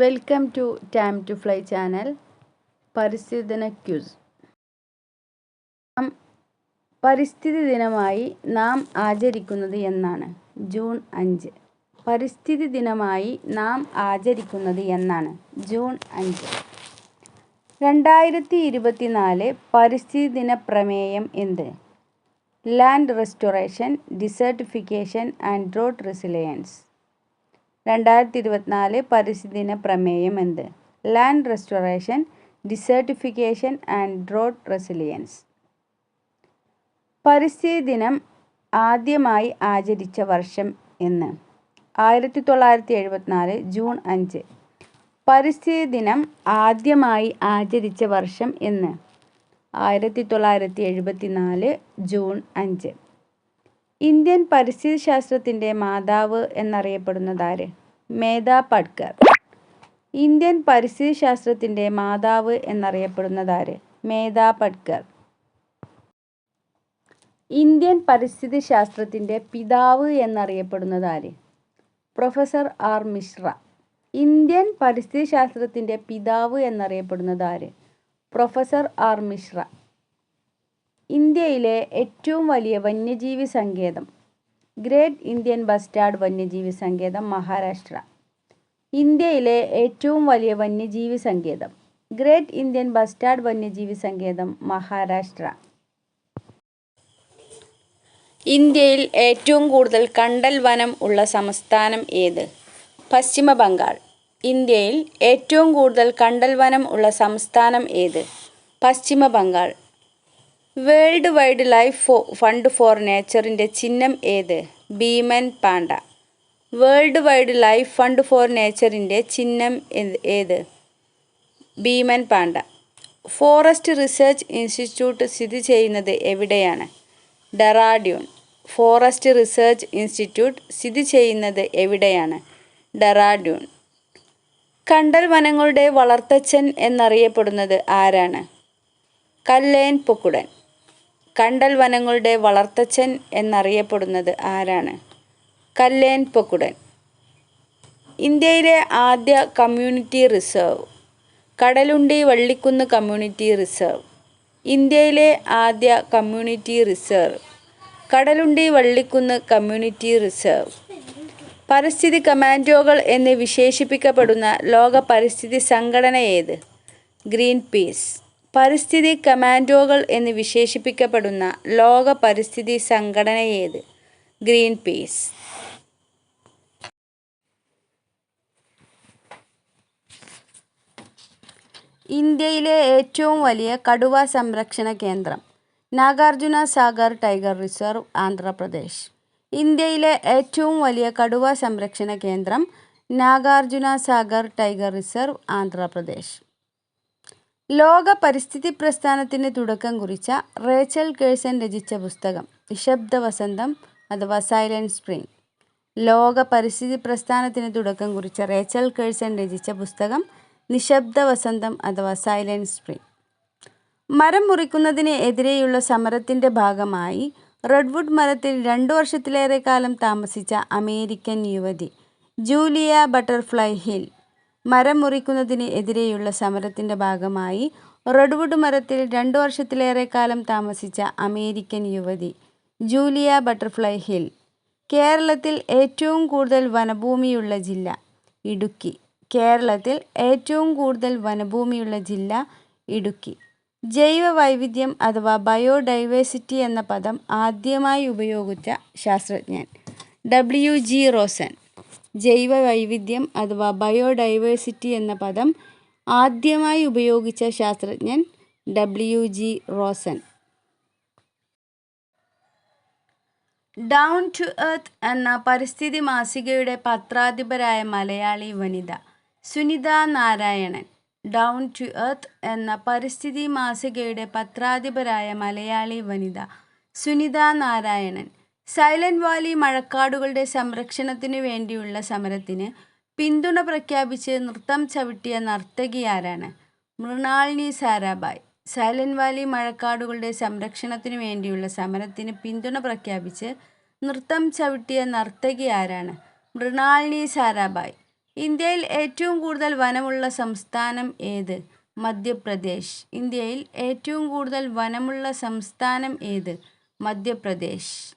Welcome to time to fly channel പരിസ്ഥിതി quiz പരിസ്ഥിതി ദിനമായി നാം ആചരിക്കുന്നത് എന്നാണ്. ജൂൺ അഞ്ച്. പരിസ്ഥിതി ദിനമായി നാം ആചരിക്കുന്നത് എന്നാണ്. ജൂൺ അഞ്ച്. രണ്ടായിരത്തി ഇരുപത്തിനാല് പരിസ്ഥിതി ദിന പ്രമേയം എന്ത്? Land restoration desertification and drought resilience രണ്ടായിരത്തി ഇരുപത്തിനാല് പരിസ്ഥിതി ദിന പ്രമേയം എന്ത്? Land restoration desertification and drought resilience പരിസ്ഥിതി ദിനം ആദ്യമായി ആചരിച്ച വർഷം എന്ന്. ആയിരത്തി തൊള്ളായിരത്തി എഴുപത്തിനാല് ജൂൺ അഞ്ച്. പരിസ്ഥിതി ദിനം ആദ്യമായി ആചരിച്ച വർഷം എന്ന്. ആയിരത്തി തൊള്ളായിരത്തി എഴുപത്തി നാല് ജൂൺ അഞ്ച്. ഇന്ത്യൻ പരിസ്ഥിതി ശാസ്ത്രത്തിന്റെ മാതാവ് എന്നറിയപ്പെടുന്നതാര്? മേധ പട്കർ. ഇന്ത്യൻ പരിസ്ഥിതി ശാസ്ത്രത്തിന്റെ മാതാവ് എന്നറിയപ്പെടുന്നതാര്? മേധ പട്കർ. ഇന്ത്യൻ പരിസ്ഥിതി ശാസ്ത്രത്തിന്റെ പിതാവ് എന്നറിയപ്പെടുന്നതാര്? Professor R Mishra. ഇന്ത്യൻ പരിസ്ഥിതി ശാസ്ത്രത്തിന്റെ പിതാവ് എന്നറിയപ്പെടുന്നതാര്? Professor R Mishra. ഇന്ത്യയിലെ ഏറ്റവും വലിയ വന്യജീവി സങ്കേതം. ഗ്രേറ്റ് ഇന്ത്യൻ ബസ്റ്റാർഡ് വന്യജീവി സങ്കേതം മഹാരാഷ്ട്ര. ഇന്ത്യയിലെ ഏറ്റവും വലിയ വന്യജീവി സങ്കേതം. ഗ്രേറ്റ് ഇന്ത്യൻ ബസ്റ്റാർഡ് വന്യജീവി സങ്കേതം മഹാരാഷ്ട്ര. ഇന്ത്യയിൽ ഏറ്റവും കൂടുതൽ കണ്ടൽ വനം ഉള്ള സംസ്ഥാനം ഏത്? പശ്ചിമ ബംഗാൾ. ഇന്ത്യയിൽ ഏറ്റവും കൂടുതൽ കണ്ടൽ വനം ഉള്ള സംസ്ഥാനം ഏത്? Paschim Bengal. World wide life fund for നേച്ചറിന്റെ ചിഹ്നം ഏത്? ഭീമൻ panda. World wide life fund for നേച്ചറിന്റെ ചിഹ്നം ഏത്? ഭീമൻ പാണ്ട. ഫോറസ്റ്റ് റിസർച്ച് ഇൻസ്റ്റിറ്റ്യൂട്ട് സ്ഥിതി ചെയ്യുന്നത് എവിടെയാണ്? ഡെറാഡ്യൂൺ. ഫോറസ്റ്റ് റിസർച്ച് ഇൻസ്റ്റിറ്റ്യൂട്ട് സ്ഥിതി ചെയ്യുന്നത് എവിടെയാണ്? ഡെറാഡ്യൂൺ. കണ്ടൽ വനങ്ങളുടെ വളർത്തച്ഛൻ എന്നറിയപ്പെടുന്നത് ആരാണ്? കല്ലേൻ പൊക്കുടൻ. കണ്ടൽ വനങ്ങളുടെ വളർത്തച്ഛൻ എന്നറിയപ്പെടുന്നത് ആരാണ്? കല്ലേൻ പൊക്കുടൻ. ഇന്ത്യയിലെ ആദ്യ community reserve. Kadalundi Vallikkunnu community reserve. ഇന്ത്യയിലെ ആദ്യ community reserve. Kadalundi Vallikkunnu community reserve. പരിസ്ഥിതി കമാൻഡോകൾ എന്ന് വിശേഷിപ്പിക്കപ്പെടുന്ന ലോക പരിസ്ഥിതി സംഘടന ഏത്? ഗ്രീൻ പീസ് പരിസ്ഥിതി കമാൻഡോകൾ എന്ന് വിശേഷിപ്പിക്കപ്പെടുന്ന ലോക പരിസ്ഥിതി സംഘടന ഏത് ഗ്രീൻ പീസ് ഇന്ത്യയിലെ ഏറ്റവും വലിയ കടുവ സംരക്ഷണ കേന്ദ്രം നാഗാർജുന സാഗർ ടൈഗർ റിസർവ് ആന്ധ്രാപ്രദേശ്. ഇന്ത്യയിലെ ഏറ്റവും വലിയ കടുവ സംരക്ഷണ കേന്ദ്രം നാഗാർജുന സാഗർ ടൈഗർ റിസർവ് ആന്ധ്രാപ്രദേശ്. ലോക പരിസ്ഥിതി പ്രസ്ഥാനത്തിന് തുടക്കം കുറിച്ച റേച്ചൽ കേഴ്സൺ രചിച്ച പുസ്തകം നിശബ്ദ വസന്തം അഥവാ സൈലന്റ് സ്പ്രിംഗ്. ലോക പരിസ്ഥിതി പ്രസ്ഥാനത്തിന് തുടക്കം കുറിച്ച റേച്ചൽ കേഴ്സൺ രചിച്ച പുസ്തകം നിശബ്ദ വസന്തം അഥവാ സൈലന്റ് സ്പ്രിംഗ്. മരം മുറിക്കുന്നതിന് എതിരെയുള്ള സമരത്തിന്റെ ഭാഗമായി റെഡ്വുഡ് മരത്തിൽ രണ്ടു വർഷത്തിലേറെ കാലം താമസിച്ച അമേരിക്കൻ യുവതി ജൂലിയ ബട്ടർഫ്ലൈ ഹിൽ മരം മുറിക്കുന്നതിന് എതിരെയുള്ള സമരത്തിന്റെ ഭാഗമായി റെഡ്വുഡ് മരത്തിൽ രണ്ടു വർഷത്തിലേറെ കാലം താമസിച്ച അമേരിക്കൻ യുവതി ജൂലിയ ബട്ടർഫ്ലൈ ഹിൽ കേരളത്തിൽ ഏറ്റവും കൂടുതൽ വനഭൂമിയുള്ള ജില്ല ഇടുക്കി. കേരളത്തിൽ ഏറ്റവും കൂടുതൽ വനഭൂമിയുള്ള ജില്ല ഇടുക്കി. ജൈവ വൈവിധ്യം അഥവാ ബയോഡൈവേഴ്സിറ്റി എന്ന പദം ആദ്യമായി ഉപയോഗിച്ച ശാസ്ത്രജ്ഞൻ ഡബ്ല്യു ജി റോസൻ. ജൈവ വൈവിധ്യം അഥവാ ബയോഡൈവേഴ്സിറ്റി എന്ന പദം ആദ്യമായി ഉപയോഗിച്ച ശാസ്ത്രജ്ഞൻ W G Rosen. Down to earth എന്ന പരിസ്ഥിതി മാസികയുടെ പത്രാധിപരായ മലയാളി വനിത Sunita Narayanan down to earth എന്ന പരിസ്ഥിതി മാസികയുടെ പത്രാധിപരായ മലയാളി വനിത സുനിത നാരായണൻ സൈലന്റ് വാലി മഴക്കാടുകളുടെ സംരക്ഷണത്തിനു വേണ്ടിയുള്ള സമരത്തിന് പിന്തുണ പ്രഖ്യാപിച്ച് നൃത്തം ചവിട്ടിയ നർത്തകി ആരാണ്? മൃണാളിനി സാരാഭായ്. സൈലന്റ് വാലി മഴക്കാടുകളുടെ സംരക്ഷണത്തിനു വേണ്ടിയുള്ള സമരത്തിന് പിന്തുണ പ്രഖ്യാപിച്ച് നൃത്തം ചവിട്ടിയ നർത്തകി ആരാണ്? മൃണാളിനി സാരാഭായ്. ഇന്ത്യയിൽ ഏറ്റവും കൂടുതൽ വനമുള്ള സംസ്ഥാനം ഏത്? മധ്യപ്രദേശ്. ഇന്ത്യയിൽ ഏറ്റവും കൂടുതൽ വനമുള്ള സംസ്ഥാനം ഏത്? മധ്യപ്രദേശ്.